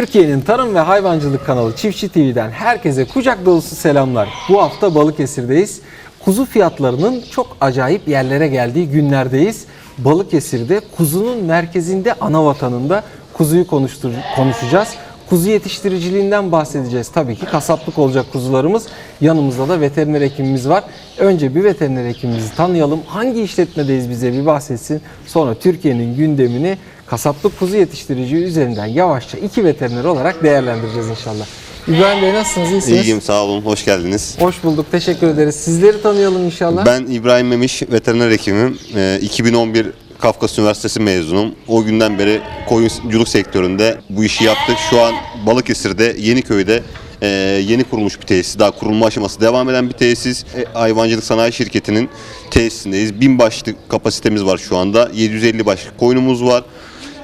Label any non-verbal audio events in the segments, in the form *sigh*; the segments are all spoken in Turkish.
Türkiye'nin tarım ve hayvancılık kanalı Çiftçi TV'den herkese kucak dolusu selamlar. Bu hafta Balıkesir'deyiz. Kuzu fiyatlarının çok acayip yerlere geldiği günlerdeyiz. Balıkesir'de kuzunun merkezinde ana vatanında kuzuyu konuştur- konuşacağız. Kuzu yetiştiriciliğinden bahsedeceğiz. Tabii ki kasaplık olacak kuzularımız. Yanımızda da veteriner hekimimiz var. Önce bir veteriner hekimimizi tanıyalım. Hangi işletmedeyiz bize bir bahsetsin. Sonra Türkiye'nin gündemini kasaplık kuzu yetiştiriciliği üzerinden yavaşça iki veteriner olarak değerlendireceğiz inşallah. İbrahim Bey nasılsınız? İyisiniz? İyiyim sağ olun, hoş geldiniz. Hoş bulduk. Teşekkür ederiz. Sizleri tanıyalım inşallah. Ben İbrahim Memiş, veteriner hekimim. Ee, 2011 Kafkas Üniversitesi mezunum. O günden beri koyunculuk sektöründe bu işi yaptık. Şu an Balıkesir'de, Yeniköy'de e, yeni kurulmuş bir tesis. Daha kurulma aşaması devam eden bir tesis. E, Hayvancılık Sanayi Şirketi'nin tesisindeyiz. 1000 başlık kapasitemiz var şu anda. 750 başlık koyunumuz var.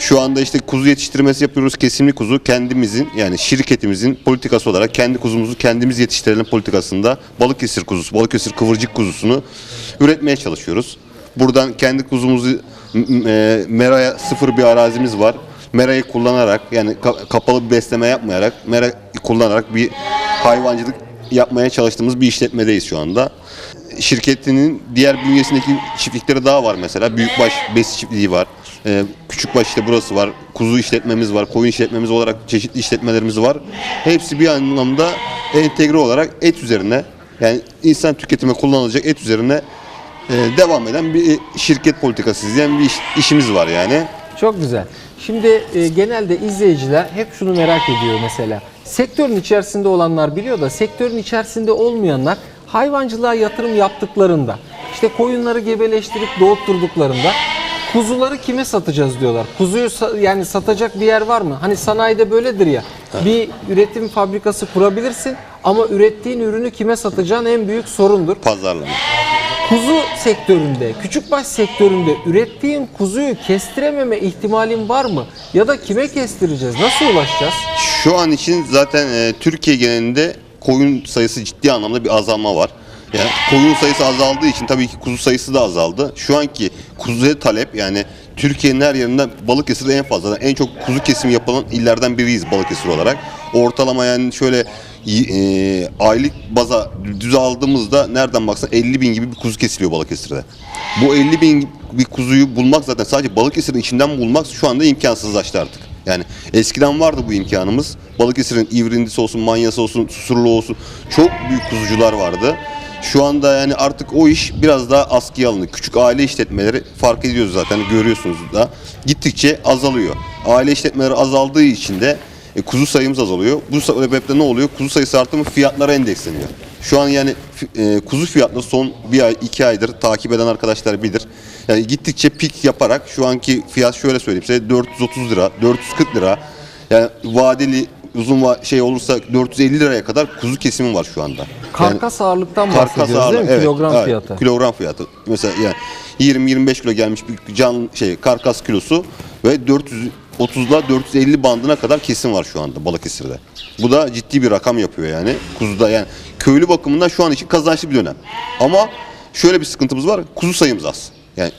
Şu anda işte kuzu yetiştirmesi yapıyoruz. Kesimli kuzu kendimizin yani şirketimizin politikası olarak kendi kuzumuzu kendimiz yetiştirelim politikasında Balıkesir kuzusu, Balıkesir kıvırcık kuzusunu üretmeye çalışıyoruz. Buradan kendi kuzumuzu e, meraya sıfır bir arazimiz var. Merayı kullanarak yani ka- kapalı bir besleme yapmayarak mera kullanarak bir hayvancılık yapmaya çalıştığımız bir işletmedeyiz şu anda. Şirketinin diğer bünyesindeki çiftlikleri daha var mesela. Büyükbaş besi çiftliği var. Ee, küçükbaş işte burası var. Kuzu işletmemiz var. Koyun işletmemiz olarak çeşitli işletmelerimiz var. Hepsi bir anlamda entegre olarak et üzerine yani insan tüketime kullanılacak et üzerine e, devam eden bir şirket politikası izleyen bir iş- işimiz var yani. Çok güzel. Şimdi e, genelde izleyiciler hep şunu merak ediyor mesela. Sektörün içerisinde olanlar biliyor da sektörün içerisinde olmayanlar hayvancılığa yatırım yaptıklarında işte koyunları gebeleştirip doğutturduklarında kuzuları kime satacağız diyorlar. Kuzuyu sa- yani satacak bir yer var mı? Hani sanayide böyledir ya. Bir üretim fabrikası kurabilirsin ama ürettiğin ürünü kime satacağın en büyük sorundur. Pazarlama. Kuzu sektöründe, küçükbaş sektöründe ürettiğin kuzuyu kestirememe ihtimalin var mı? Ya da kime kestireceğiz? Nasıl ulaşacağız? Şu an için zaten e, Türkiye genelinde koyun sayısı ciddi anlamda bir azalma var. Yani koyun sayısı azaldığı için tabii ki kuzu sayısı da azaldı. Şu anki kuzuya talep yani Türkiye'nin her yerinden Balıkesir'de en fazla, en çok kuzu kesimi yapılan illerden biriyiz Balıkesir olarak. Ortalama yani şöyle e, aylık baza düz aldığımızda nereden baksan 50 bin gibi bir kuzu kesiliyor Balıkesir'de. Bu 50 bin bir kuzuyu bulmak zaten sadece Balıkesir'in içinden bulmak şu anda imkansızlaştı artık. Yani eskiden vardı bu imkanımız. Balıkesir'in İvrindisi olsun, Manyası olsun, Susurlu olsun çok büyük kuzucular vardı. Şu anda yani artık o iş biraz daha askıya alındı. Küçük aile işletmeleri fark ediyoruz zaten görüyorsunuz da gittikçe azalıyor. Aile işletmeleri azaldığı için de e, kuzu sayımız azalıyor. Bu sebeple ne oluyor? Kuzu sayısı arttı mı fiyatlara endeksleniyor. Şu an yani e, kuzu fiyatları son bir ay, iki aydır takip eden arkadaşlar bilir. Yani gittikçe pik yaparak şu anki fiyat şöyle söyleyeyim size 430 lira, 440 lira. Yani vadeli uzun şey olursa 450 liraya kadar kuzu kesimi var şu anda. Yani Karkas ağırlıktan karkas bahsediyoruz ağırlığı, değil mi? evet, Kilogram evet, fiyatı. Kilogram fiyatı. Mesela yani 20-25 kilo gelmiş bir can şey karkas kilosu ve 430'la 450 bandına kadar kesim var şu anda Balıkesir'de. Bu da ciddi bir rakam yapıyor yani. Kuzuda yani köylü bakımından şu an için kazançlı bir dönem. Ama şöyle bir sıkıntımız var. Kuzu sayımız az. Yani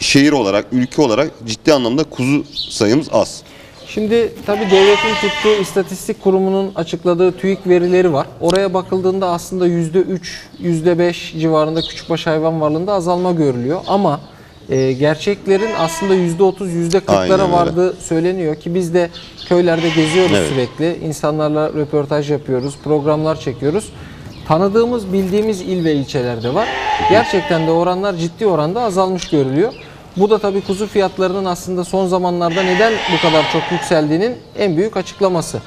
şehir olarak, ülke olarak ciddi anlamda kuzu sayımız az. Şimdi tabii devletin tuttuğu istatistik kurumunun açıkladığı TÜİK verileri var. Oraya bakıldığında aslında %3, %5 civarında küçükbaş hayvan varlığında azalma görülüyor. Ama e, gerçeklerin aslında %30, Aynen %40'lara öyle. vardığı söyleniyor ki biz de köylerde geziyoruz Evet. sürekli. İnsanlarla röportaj yapıyoruz, programlar çekiyoruz. Tanıdığımız, bildiğimiz il ve ilçelerde var. Gerçekten de oranlar ciddi oranda azalmış görülüyor. Bu da tabii kuzu fiyatlarının aslında son zamanlarda neden bu kadar çok yükseldiğinin en büyük açıklaması.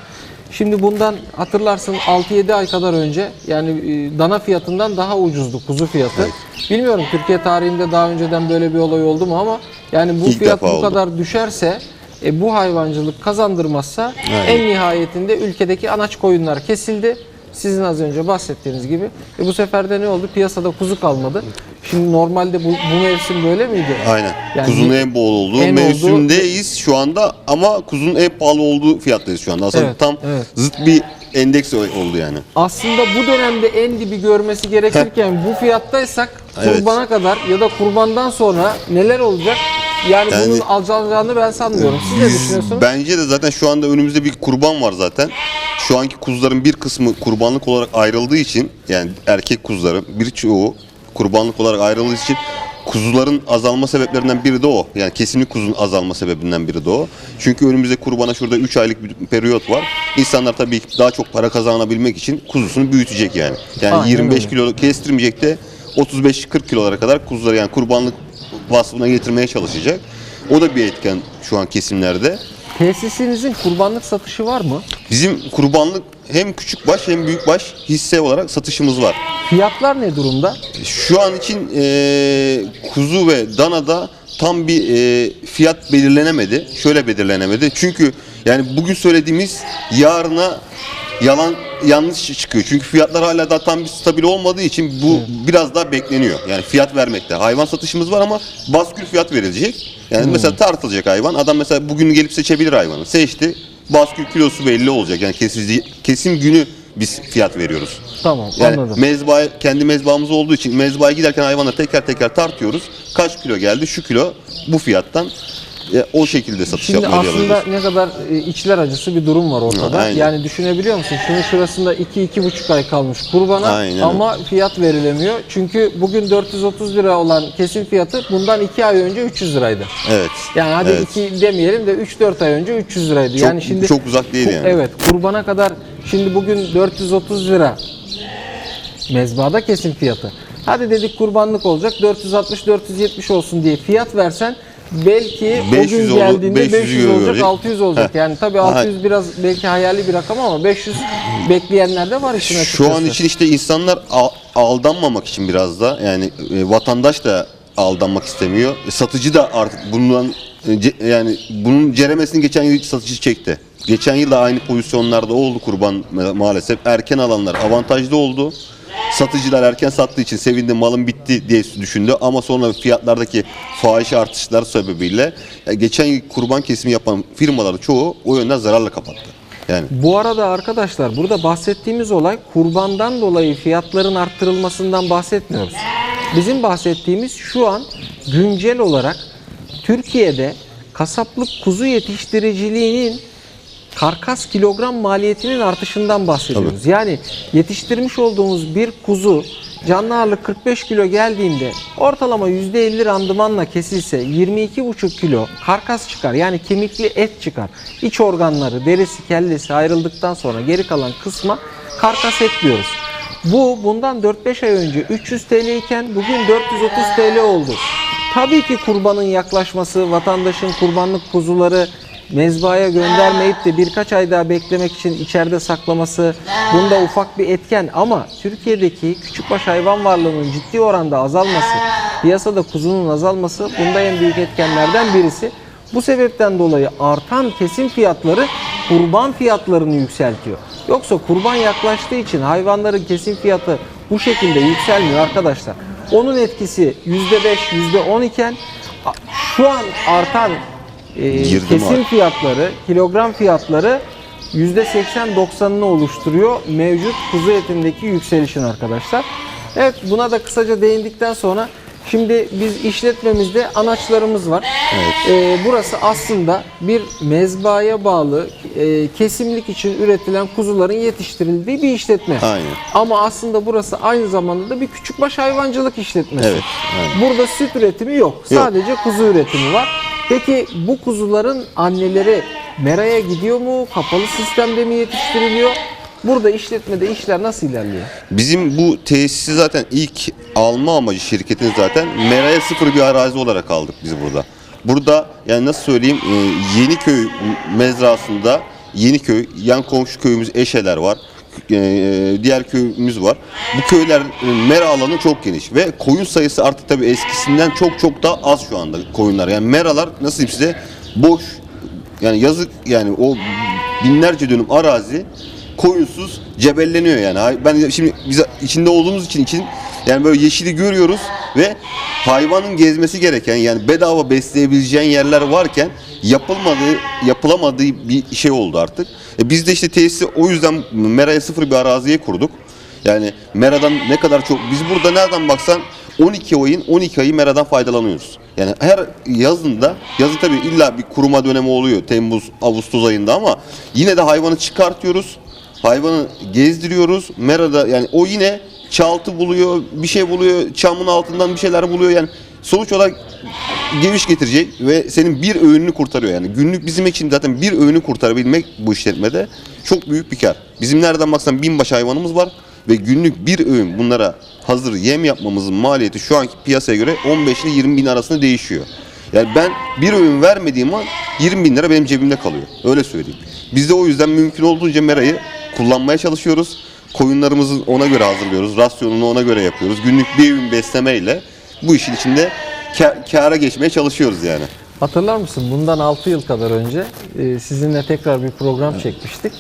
Şimdi bundan hatırlarsın 6-7 ay kadar önce yani e, dana fiyatından daha ucuzdu kuzu fiyatı. Bilmiyorum Türkiye tarihinde daha önceden böyle bir olay oldu mu ama yani bu İlk fiyat bu oldu. kadar düşerse e, bu hayvancılık kazandırmazsa en nihayetinde ülkedeki anaç koyunlar kesildi. Sizin az önce bahsettiğiniz gibi. E bu sefer de ne oldu? Piyasada kuzu kalmadı. Şimdi normalde bu, bu mevsim böyle miydi? Aynen. Yani kuzunun en bol olduğu en mevsimdeyiz şu anda ama kuzunun en pahalı olduğu fiyattayız şu anda. Aslında Evet, tam evet. zıt bir endeks oldu yani. Aslında bu dönemde en dibi görmesi gerekirken bu fiyattaysak Evet. kurbana kadar ya da kurbandan sonra neler olacak? Yani, Yani- bunun alacağını ben sanmıyorum. Siz ne düşünüyorsunuz? Bence de zaten şu anda önümüzde bir kurban var zaten. Şu anki kuzuların bir kısmı kurbanlık olarak ayrıldığı için yani erkek kuzuların birçoğu kurbanlık olarak ayrıldığı için kuzuların azalma sebeplerinden biri de o. Yani kesimlik kuzunun azalma sebebinden biri de o. Çünkü önümüzde kurbana şurada 3 aylık bir periyot var. İnsanlar tabii ki daha çok para kazanabilmek için kuzusunu büyütecek yani. Yani Aynen 25 öyle. kilo kestirmeyecek de 35-40 kilolara kadar kuzuları yani kurbanlık vasfına getirmeye çalışacak. O da bir etken şu an kesimlerde. Tesisinizin kurbanlık satışı var mı? Bizim kurbanlık hem küçük baş hem büyük baş hisse olarak satışımız var. Fiyatlar ne durumda? Şu an için eee, kuzu ve danada tam bir eee, fiyat belirlenemedi. Şöyle belirlenemedi. Çünkü yani bugün söylediğimiz yarına yalan yanlış çıkıyor. Çünkü fiyatlar hala daha tam bir stabil olmadığı için bu biraz daha bekleniyor. Yani fiyat vermekte. Hayvan satışımız var ama baskül fiyat verilecek. Yani mesela tartılacak hayvan. Adam mesela bugün gelip seçebilir hayvanı. Seçti. Baskül kilosu belli olacak. Yani kesim, kesim günü biz fiyat veriyoruz. Tamam Yani anladım. mezba kendi mezbamız olduğu için mezbaya giderken hayvanları teker teker tartıyoruz. Kaç kilo geldi? Şu kilo bu fiyattan. E, o şekilde satış Şimdi yapmaya aslında ne kadar e, içler acısı bir durum var ortada. Aynen. Yani düşünebiliyor musun? Şunun şurasında 2-2,5 ay kalmış kurbana Aynen. ama fiyat verilemiyor. Çünkü bugün 430 lira olan kesim fiyatı bundan 2 ay önce 300 liraydı. Evet. Yani hadi evet. 2 demeyelim de 3-4 ay önce 300 liraydı. Çok, yani şimdi çok uzak değil yani. Evet, kurbana kadar şimdi bugün 430 lira mezbada kesim fiyatı. Hadi dedik kurbanlık olacak 460-470 olsun diye fiyat versen belki o 500 gün geldiğinde 500, 500 olacak, görecek. 600 olacak. Yani tabii Aha. 600 biraz belki hayali bir rakam ama 500 bekleyenler de var işin açıkçası. Şu an için işte insanlar al- aldanmamak için biraz da yani e, vatandaş da aldanmak istemiyor. E, satıcı da artık bundan e, ce- yani bunun ceremesini geçen yıl satıcı çekti. Geçen yıl da aynı pozisyonlarda oldu kurban ma- maalesef. Erken alanlar avantajlı oldu. Satıcılar erken sattığı için sevindi malın bitti diye düşündü ama sonra fiyatlardaki fahiş artışlar sebebiyle e, geçen kurban kesimi yapan firmaların çoğu o yönden zararla kapattı. Yani Bu arada arkadaşlar burada bahsettiğimiz olay kurbandan dolayı fiyatların arttırılmasından bahsetmiyoruz. Bizim bahsettiğimiz şu an güncel olarak Türkiye'de kasaplık kuzu yetiştiriciliğinin karkas kilogram maliyetinin artışından bahsediyoruz. Yani yetiştirmiş olduğumuz bir kuzu canlı ağırlık 45 kilo geldiğinde ortalama %50 randımanla kesilse 22,5 kilo karkas çıkar. Yani kemikli et çıkar. İç organları, derisi, kellesi ayrıldıktan sonra geri kalan kısma karkas et diyoruz. Bu bundan 4-5 ay önce 300 TL iken bugün 430 TL oldu. Tabii ki kurbanın yaklaşması, vatandaşın kurbanlık kuzuları mezbaya göndermeyip de birkaç ay daha beklemek için içeride saklaması bunda ufak bir etken ama Türkiye'deki küçükbaş hayvan varlığının ciddi oranda azalması, piyasada kuzunun azalması bunda en büyük etkenlerden birisi. Bu sebepten dolayı artan kesim fiyatları kurban fiyatlarını yükseltiyor. Yoksa kurban yaklaştığı için hayvanların kesim fiyatı bu şekilde yükselmiyor arkadaşlar. Onun etkisi %5, %10 iken şu an artan e, kesim abi? fiyatları, kilogram fiyatları %80-90'ını oluşturuyor mevcut kuzu etindeki yükselişin arkadaşlar. Evet buna da kısaca değindikten sonra şimdi biz işletmemizde anaçlarımız var. E, burası aslında bir mezbaya bağlı e, kesimlik için üretilen kuzuların yetiştirildiği bir işletme. Aynen. Ama aslında burası aynı zamanda da bir küçükbaş hayvancılık işletmesi. Evet, aynen. Burada süt üretimi yok. Sadece kuzu üretimi var. Peki bu kuzuların anneleri meraya gidiyor mu? Kapalı sistemde mi yetiştiriliyor? Burada işletmede işler nasıl ilerliyor? Bizim bu tesisi zaten ilk alma amacı şirketin zaten Mera'ya sıfır bir arazi olarak aldık biz burada. Burada yani nasıl söyleyeyim e, Yeniköy mezrasında Yeniköy, yan komşu köyümüz Eşeler var. E, diğer köyümüz var. Bu köyler e, mera alanı çok geniş ve koyun sayısı artık tabii eskisinden çok çok daha az şu anda koyunlar. Yani meralar nasıl diyeyim size boş yani yazık yani o binlerce dönüm arazi koyunsuz cebelleniyor yani. Ben şimdi biz içinde olduğumuz için için yani böyle yeşili görüyoruz ve hayvanın gezmesi gereken yani bedava besleyebileceğin yerler varken yapılmadığı yapılamadığı bir şey oldu artık. E biz de işte tesisi o yüzden Mera'ya sıfır bir araziye kurduk. Yani Mera'dan ne kadar çok biz burada nereden baksan 12 ayın 12 ayı meradan faydalanıyoruz. Yani her yazında, yazın tabii illa bir kuruma dönemi oluyor Temmuz, Ağustos ayında ama yine de hayvanı çıkartıyoruz. Hayvanı gezdiriyoruz. Merada yani o yine çaltı buluyor, bir şey buluyor, çamın altından bir şeyler buluyor. Yani sonuç olarak geviş getirecek ve senin bir öğününü kurtarıyor. Yani günlük bizim için zaten bir öğünü kurtarabilmek bu işletmede çok büyük bir kar. Bizim nereden baksan binbaşı hayvanımız var ve günlük bir öğün bunlara hazır yem yapmamızın maliyeti şu anki piyasaya göre 15 ile 20 bin arasında değişiyor. Yani ben bir öğün vermediğim an 20 bin lira benim cebimde kalıyor. Öyle söyleyeyim. Biz de o yüzden mümkün olduğunca merayı kullanmaya çalışıyoruz. Koyunlarımızı ona göre hazırlıyoruz. Rasyonunu ona göre yapıyoruz. Günlük bir öğün beslemeyle bu işin içinde kâra geçmeye çalışıyoruz yani. Hatırlar mısın? Bundan 6 yıl kadar önce e, sizinle tekrar bir program çekmiştik.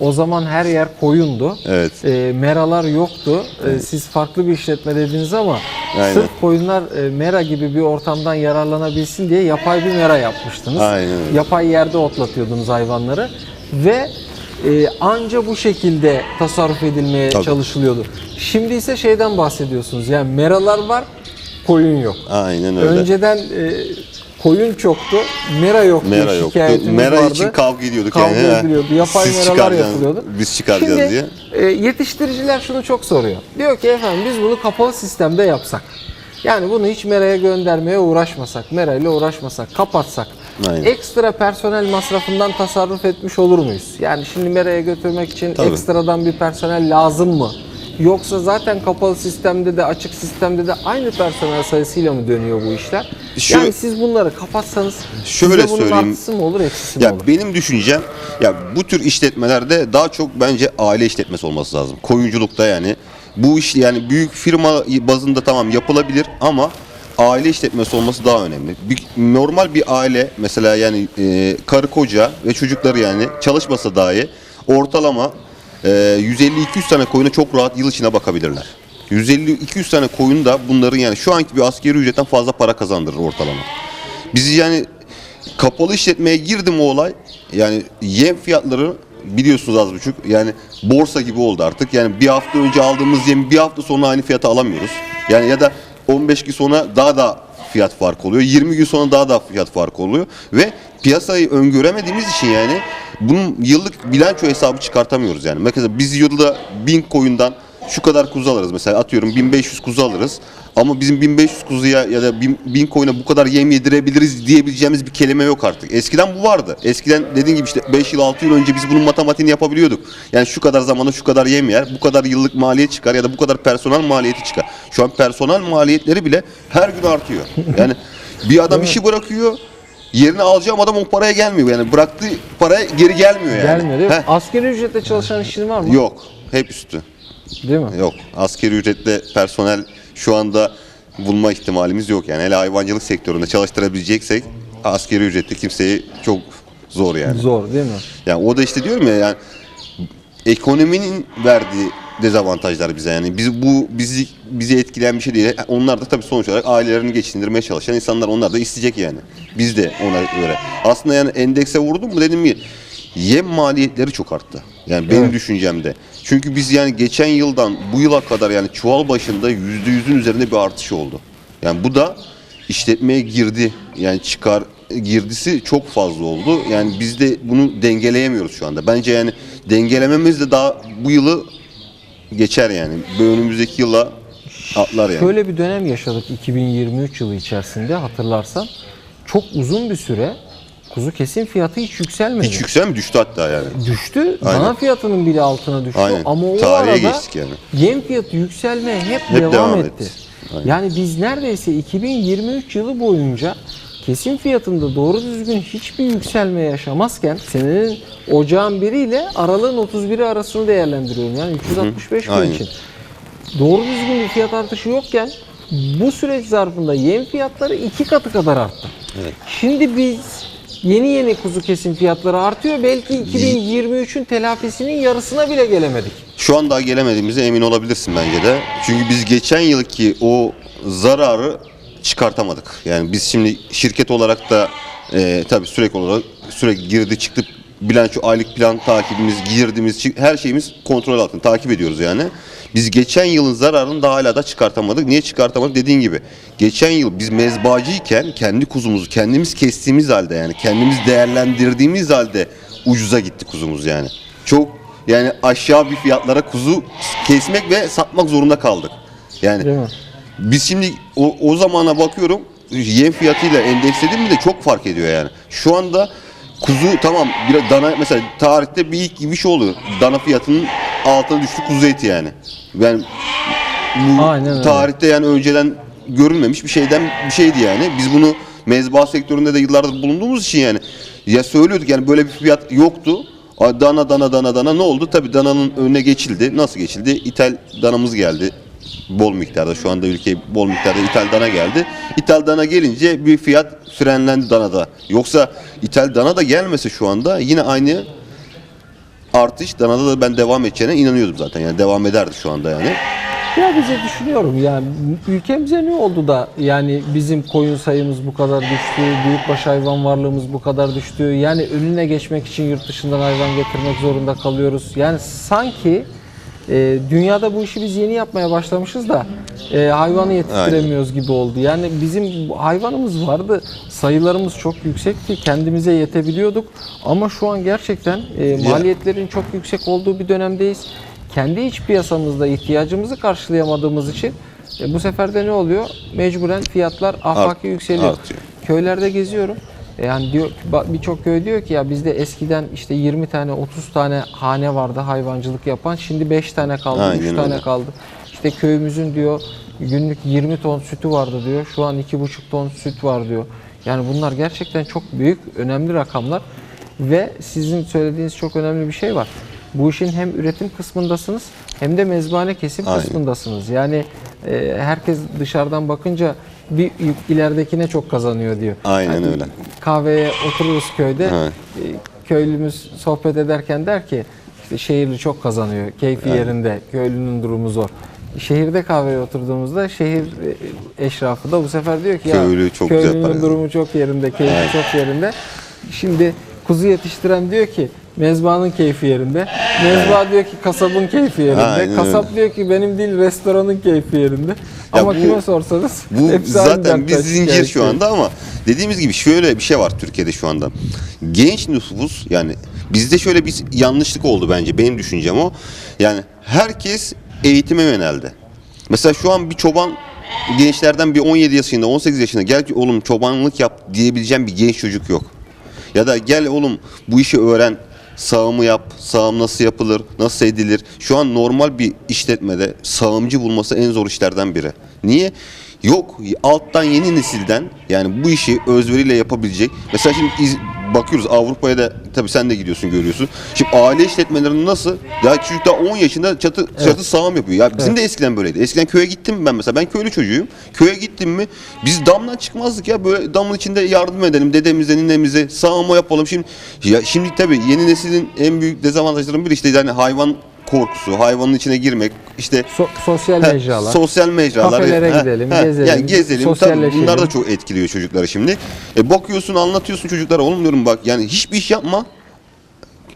O zaman her yer koyundu. Evet. E, meralar yoktu. E, siz farklı bir işletme dediniz ama Aynen. sırf koyunlar e, mera gibi bir ortamdan yararlanabilsin diye yapay bir mera yapmıştınız. Aynen. Yapay yerde otlatıyordunuz hayvanları ve e, anca bu şekilde tasarruf edilmeye Tabii. çalışılıyordu. Şimdi ise şeyden bahsediyorsunuz. Yani meralar var, koyun yok. Aynen öyle. Önceden e, koyun çoktu, mera yoktu. Mera yoktu. Mera vardı. için kavga ediyorduk Kavga yani. ediliyordu. Yapay Siz meralar yapılıyordu. biz çıkaracağız Şimdi, diye. e, yetiştiriciler şunu çok soruyor. Diyor ki efendim biz bunu kapalı sistemde yapsak. Yani bunu hiç meraya göndermeye uğraşmasak, merayla uğraşmasak, kapatsak. Aynen. Ekstra personel masrafından tasarruf etmiş olur muyuz? Yani şimdi meraya götürmek için Tabii. ekstradan bir personel lazım mı? Yoksa zaten kapalı sistemde de açık sistemde de aynı personel sayısıyla mı dönüyor bu işler? Şu- yani siz bunları kapatsanız Şöyle bunun söyleyeyim. artısı mı olur eksisi mi Ya olur? benim düşüncem ya bu tür işletmelerde daha çok bence aile işletmesi olması lazım. Koyunculukta yani bu iş yani büyük firma bazında tamam yapılabilir ama aile işletmesi olması daha önemli. Bir, normal bir aile mesela yani e, karı koca ve çocukları yani çalışmasa dahi ortalama e, 150-200 tane koyuna çok rahat yıl içine bakabilirler. 150-200 tane koyun da bunların yani şu anki bir askeri ücretten fazla para kazandırır ortalama. Biz yani kapalı işletmeye girdim o olay. Yani yem fiyatları biliyorsunuz az buçuk. Yani borsa gibi oldu artık. Yani bir hafta önce aldığımız yemi bir hafta sonra aynı fiyata alamıyoruz. Yani ya da 15 gün sonra daha da fiyat farkı oluyor. 20 gün sonra daha da fiyat farkı oluyor. Ve piyasayı öngöremediğimiz için yani bunun yıllık bilanço hesabı çıkartamıyoruz yani. Mesela biz yılda 1000 koyundan şu kadar kuzu alırız mesela atıyorum 1500 kuzu alırız ama bizim 1500 kuzuya ya da 1000, 1000 koyuna bu kadar yem yedirebiliriz diyebileceğimiz bir kelime yok artık. Eskiden bu vardı. Eskiden dediğin gibi işte 5 yıl 6 yıl önce biz bunun matematiğini yapabiliyorduk. Yani şu kadar zamanda şu kadar yem yer, bu kadar yıllık maliyet çıkar ya da bu kadar personel maliyeti çıkar. Şu an personel maliyetleri bile her gün artıyor. Yani bir adam işi bırakıyor Yerine alacağım adam o paraya gelmiyor. Yani bıraktığı paraya geri gelmiyor yani. Gelmiyor değil mi? Heh, Asgari ücretle çalışan işin var mı? Yok. Hep üstü. Değil mi? Yok. Askeri ücretle personel şu anda bulma ihtimalimiz yok yani. Hele hayvancılık sektöründe çalıştırabileceksek askeri ücretli kimseyi çok zor yani. Zor değil mi? Yani o da işte diyorum ya yani ekonominin verdiği dezavantajlar bize yani biz bu bizi bizi etkileyen bir şey değil. Onlar da tabii sonuç olarak ailelerini geçindirmeye çalışan insanlar onlar da isteyecek yani. Biz de ona göre. Aslında yani endekse vurdum mu dedim ki yem maliyetleri çok arttı. Yani benim Evet. düşüncemde. Çünkü biz yani geçen yıldan bu yıla kadar yani çuval başında yüzde yüzün üzerinde bir artış oldu. Yani bu da işletmeye girdi. Yani çıkar girdisi çok fazla oldu. Yani biz de bunu dengeleyemiyoruz şu anda. Bence yani dengelememiz de daha bu yılı geçer yani. Bu önümüzdeki yıla atlar yani. Şöyle bir dönem yaşadık 2023 yılı içerisinde hatırlarsan. Çok uzun bir süre kuzu kesim fiyatı hiç yükselmedi. Hiç yükselme düştü hatta yani. düştü. Aynen. Dana fiyatının bile altına düştü. Aynen. Ama o Tarihe arada geçtik yani. yem fiyatı yükselmeye hep, Hep devam, devam etti. etti. Aynen. Yani biz neredeyse 2023 yılı boyunca kesim fiyatında doğru düzgün hiçbir yükselme yaşamazken senenin ocağın 1 ile aralığın 31'i arasını değerlendiriyorum. Yani 365 gün Aynen. için. Doğru düzgün bir fiyat artışı yokken bu süreç zarfında yem fiyatları iki katı kadar arttı. Şimdi biz yeni yeni kuzu kesim fiyatları artıyor. Belki 2023'ün telafisinin yarısına bile gelemedik. Şu an daha gelemediğimize emin olabilirsin bence de. Çünkü biz geçen yılki o zararı çıkartamadık. Yani biz şimdi şirket olarak da e, tabii sürekli olarak sürekli girdi çıktı bilanço, aylık plan takibimiz, girdiğimiz çı- her şeyimiz kontrol altında. Takip ediyoruz yani. Biz geçen yılın zararını daha hala da çıkartamadık. Niye çıkartamadık? Dediğin gibi. Geçen yıl biz mezbacıyken kendi kuzumuzu kendimiz kestiğimiz halde yani kendimiz değerlendirdiğimiz halde ucuza gitti kuzumuz yani. Çok yani aşağı bir fiyatlara kuzu kesmek ve satmak zorunda kaldık. Yani? Biz şimdi o, o zamana bakıyorum yem fiyatıyla endekslediğimde de çok fark ediyor yani. Şu anda kuzu tamam bir dana mesela tarihte bir ilk bir şey oldu. Dana fiyatının altına düştü kuzu eti yani. Ben bu Aynen öyle. tarihte yani önceden görülmemiş bir şeyden bir şeydi yani. Biz bunu mezba sektöründe de yıllardır bulunduğumuz için yani ya söylüyorduk yani böyle bir fiyat yoktu. Dana dana dana dana ne oldu? Tabii dananın önüne geçildi. Nasıl geçildi? İthal danamız geldi. Bol miktarda şu anda ülkeye bol miktarda ithal dana geldi. İthal dana gelince bir fiyat frenlendi danada. Yoksa ithal dana da gelmese şu anda yine aynı artış danada da ben devam edeceğine inanıyordum zaten. Yani devam ederdi şu anda yani. Ya bize düşünüyorum yani ülkemize ne oldu da yani bizim koyun sayımız bu kadar düştü, büyükbaş hayvan varlığımız bu kadar düştü. Yani önüne geçmek için yurt dışından hayvan getirmek zorunda kalıyoruz. Yani sanki e, dünyada bu işi biz yeni yapmaya başlamışız da e, hayvanı yetiştiremiyoruz gibi oldu. Yani bizim hayvanımız vardı, sayılarımız çok yüksekti, kendimize yetebiliyorduk. Ama şu an gerçekten e, maliyetlerin çok yüksek olduğu bir dönemdeyiz kendi iç piyasamızda ihtiyacımızı karşılayamadığımız için e, bu sefer de ne oluyor? Mecburen fiyatlar afaki yükseliyor. artıyor. Köylerde geziyorum. E, Yani diyor birçok köy diyor ki ya bizde eskiden işte 20 tane 30 tane hane vardı hayvancılık yapan. Şimdi 5 tane kaldı, Aynen 3 tane öyle. kaldı. İşte köyümüzün diyor günlük 20 ton sütü vardı diyor. Şu an 2,5 ton süt var diyor. Yani bunlar gerçekten çok büyük, önemli rakamlar. Ve sizin söylediğiniz çok önemli bir şey var. Bu işin hem üretim kısmındasınız hem de mezbane kesim Aynen. kısmındasınız. Yani e, herkes dışarıdan bakınca bir ileridekine çok kazanıyor diyor. Aynen Yani öyle. Kahveye otururuz köyde. Evet. e, Köylümüz sohbet ederken der ki işte şehirli çok kazanıyor. Keyfi yerinde. Köylünün durumu zor. Şehirde kahveye oturduğumuzda şehir e, eşrafı da bu sefer diyor ki ya Köylü çok güzel köylünün para durumu çok yerinde, keyfi çok yerinde. Şimdi kuzu yetiştiren diyor ki mezbanın keyfi yerinde. Mezba diyor ki kasabın keyfi yerinde. Aynen Kasap öyle. diyor ki benim değil restoranın keyfi yerinde. Ama bu- kime sorsanız Bu *laughs* zaten bir zincir şu anda ama dediğimiz gibi şöyle bir şey var Türkiye'de şu anda. Genç nüfus yani bizde şöyle bir yanlışlık oldu bence benim düşüncem o. Yani herkes eğitime yöneldi. Mesela şu an bir çoban gençlerden bir 17 yaşında 18 yaşında gel oğlum çobanlık yap diyebileceğim bir genç çocuk yok. Ya da gel oğlum bu işi öğren. Sağımı yap. Sağım nasıl yapılır? Nasıl edilir? Şu an normal bir işletmede sağımcı bulması en zor işlerden biri. Niye? Yok alttan yeni nesilden yani bu işi özveriyle yapabilecek. Mesela şimdi iz- bakıyoruz Avrupa'ya da tabii sen de gidiyorsun görüyorsun. Şimdi aile işletmelerinde nasıl? Ya çocuk da 10 yaşında çatı çatı sağım yapıyor. Ya bizim de eskiden böyleydi. Eskiden köye gittim ben mesela ben köylü çocuğuyum. Köye gittim mi biz damdan çıkmazdık ya böyle damın içinde yardım edelim dedemize ninemize sağıma yapalım. Şimdi ya şimdi tabii yeni neslin en büyük dezavantajlarından biri işte yani hayvan korkusu, hayvanın içine girmek, işte So- sosyal He, mecralar. Sosyal mecralar. Kafelere He, gidelim, he, gezelim, Yani gezelim. Tabii bunlar da çok etkiliyor çocukları şimdi. E bakıyorsun, anlatıyorsun çocuklara. Oğlum diyorum bak yani hiçbir iş yapma.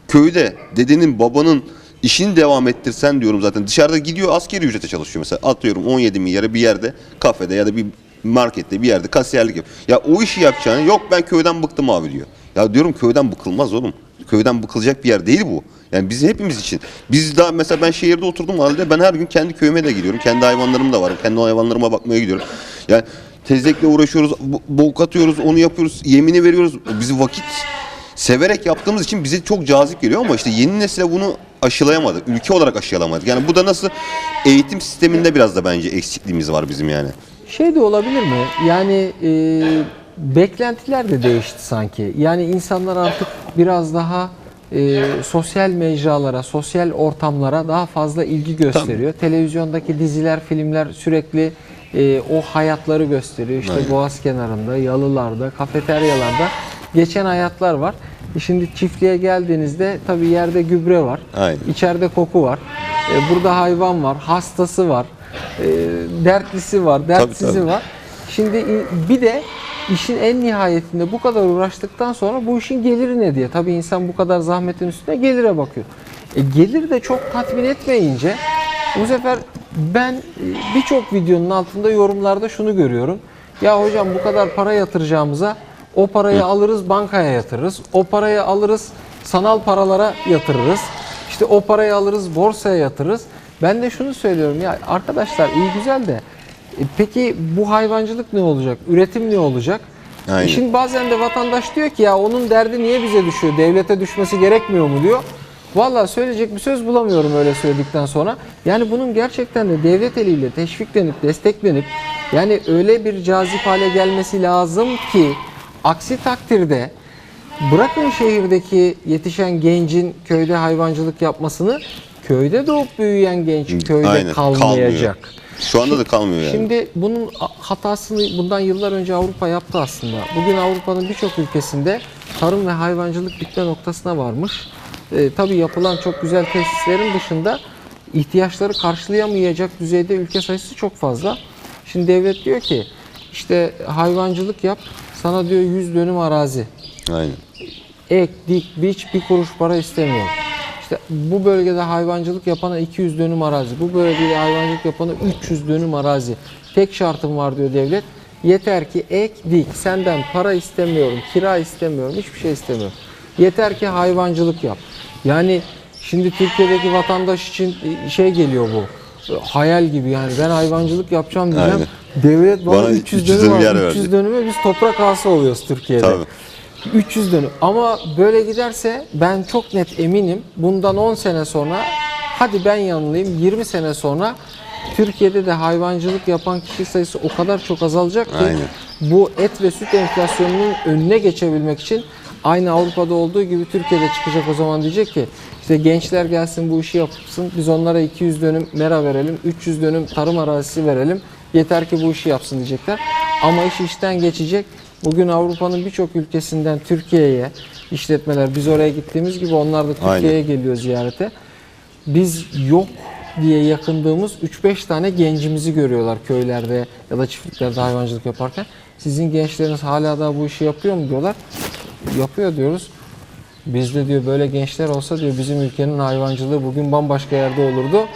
Köyde dedenin, babanın işini devam ettirsen diyorum zaten. Dışarıda gidiyor askeri ücrete çalışıyor mesela. Atıyorum 17 milyara bir yerde kafede ya da bir markette bir yerde kasiyerlik yap. Ya o işi yapacağını yok ben köyden bıktım abi diyor. Ya diyorum köyden bıkılmaz oğlum. Köyden bıkılacak bir yer değil bu. Yani biz hepimiz için. Biz daha mesela ben şehirde oturdum halde ben her gün kendi köyüme de gidiyorum. Kendi hayvanlarım da var. Kendi hayvanlarıma bakmaya gidiyorum. Yani tezekle uğraşıyoruz, bo- bok atıyoruz, onu yapıyoruz, yemini veriyoruz. Bizi vakit severek yaptığımız için bize çok cazip geliyor ama işte yeni nesile bunu aşılayamadık. Ülke olarak aşılayamadık. Yani bu da nasıl eğitim sisteminde biraz da bence eksikliğimiz var bizim yani. Şey de olabilir mi? Yani e, beklentiler de değişti sanki. Yani insanlar artık biraz daha e, sosyal mecralara, sosyal ortamlara daha fazla ilgi gösteriyor. Televizyondaki diziler, filmler sürekli e, o hayatları gösteriyor. İşte Aynen. boğaz kenarında, yalılarda, kafeteryalarda geçen hayatlar var. E Şimdi çiftliğe geldiğinizde tabii yerde gübre var. Aynen. İçeride koku var. E, burada hayvan var, hastası var, e, dertlisi var, dertsizi tabii. var. Şimdi bir de işin en nihayetinde bu kadar uğraştıktan sonra bu işin geliri ne diye. Tabii insan bu kadar zahmetin üstüne gelire bakıyor. E, gelir de çok tatmin etmeyince bu sefer ben e, birçok videonun altında yorumlarda şunu görüyorum. Ya hocam bu kadar para yatıracağımıza o parayı alırız bankaya yatırırız. O parayı alırız sanal paralara yatırırız. İşte o parayı alırız borsaya yatırırız. Ben de şunu söylüyorum ya arkadaşlar iyi güzel de peki bu hayvancılık ne olacak? Üretim ne olacak? Aynen. E Şimdi bazen de vatandaş diyor ki ya onun derdi niye bize düşüyor? Devlete düşmesi gerekmiyor mu diyor. Vallahi söyleyecek bir söz bulamıyorum öyle söyledikten sonra. Yani bunun gerçekten de devlet eliyle teşviklenip desteklenip yani öyle bir cazip hale gelmesi lazım ki aksi takdirde bırakın şehirdeki yetişen gencin köyde hayvancılık yapmasını köyde doğup büyüyen genç köyde Aynen, kalmayacak. kalmıyor. Şu anda da kalmıyor yani. Şimdi bunun hatasını bundan yıllar önce Avrupa yaptı aslında. Bugün Avrupa'nın birçok ülkesinde tarım ve hayvancılık bitme noktasına varmış. Ee, tabii yapılan çok güzel tesislerin dışında ihtiyaçları karşılayamayacak düzeyde ülke sayısı çok fazla. Şimdi devlet diyor ki işte hayvancılık yap sana diyor 100 dönüm arazi. Aynen. Ek, dik, biç bir kuruş para istemiyor. İşte bu bölgede hayvancılık yapana 200 dönüm arazi, bu bölgede hayvancılık yapana 300 dönüm arazi. Tek şartım var diyor devlet. Yeter ki ek, dik. Senden para istemiyorum, kira istemiyorum, hiçbir şey istemiyorum. Yeter ki hayvancılık yap. Yani şimdi Türkiye'deki vatandaş için şey geliyor bu. Hayal gibi yani ben hayvancılık yapacağım diyeceğim. Aynen. Devlet bana, Bana 300, 300 dönüm, dönüm yer var. 300 verdi. dönüme biz toprak ağası oluyoruz Türkiye'de. Tabii. 300 dönüm. Ama böyle giderse ben çok net eminim bundan 10 sene sonra hadi ben yanılıyım 20 sene sonra Türkiye'de de hayvancılık yapan kişi sayısı o kadar çok azalacak ki Aynen. bu et ve süt enflasyonunun önüne geçebilmek için aynı Avrupa'da olduğu gibi Türkiye'de çıkacak o zaman diyecek ki işte gençler gelsin bu işi yapsın biz onlara 200 dönüm mera verelim 300 dönüm tarım arazisi verelim yeter ki bu işi yapsın diyecekler ama iş işten geçecek Bugün Avrupa'nın birçok ülkesinden Türkiye'ye işletmeler biz oraya gittiğimiz gibi onlar da Türkiye'ye geliyor ziyarete. Biz yok diye yakındığımız 3-5 tane gencimizi görüyorlar köylerde ya da çiftliklerde hayvancılık yaparken. Sizin gençleriniz hala da bu işi yapıyor mu diyorlar. Yapıyor diyoruz. Bizde diyor böyle gençler olsa diyor bizim ülkenin hayvancılığı bugün bambaşka yerde olurdu.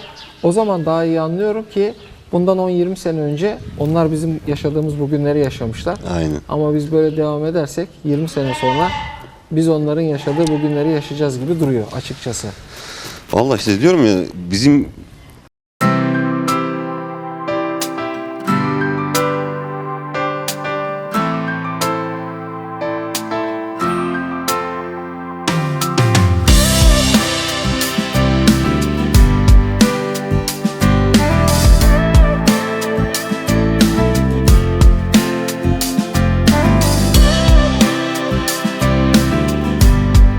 O zaman daha iyi anlıyorum ki bundan 10-20 sene önce onlar bizim yaşadığımız bugünleri yaşamışlar. Aynen. Ama biz böyle devam edersek 20 sene sonra biz onların yaşadığı bugünleri yaşayacağız gibi duruyor açıkçası. Vallahi işte diyorum ya bizim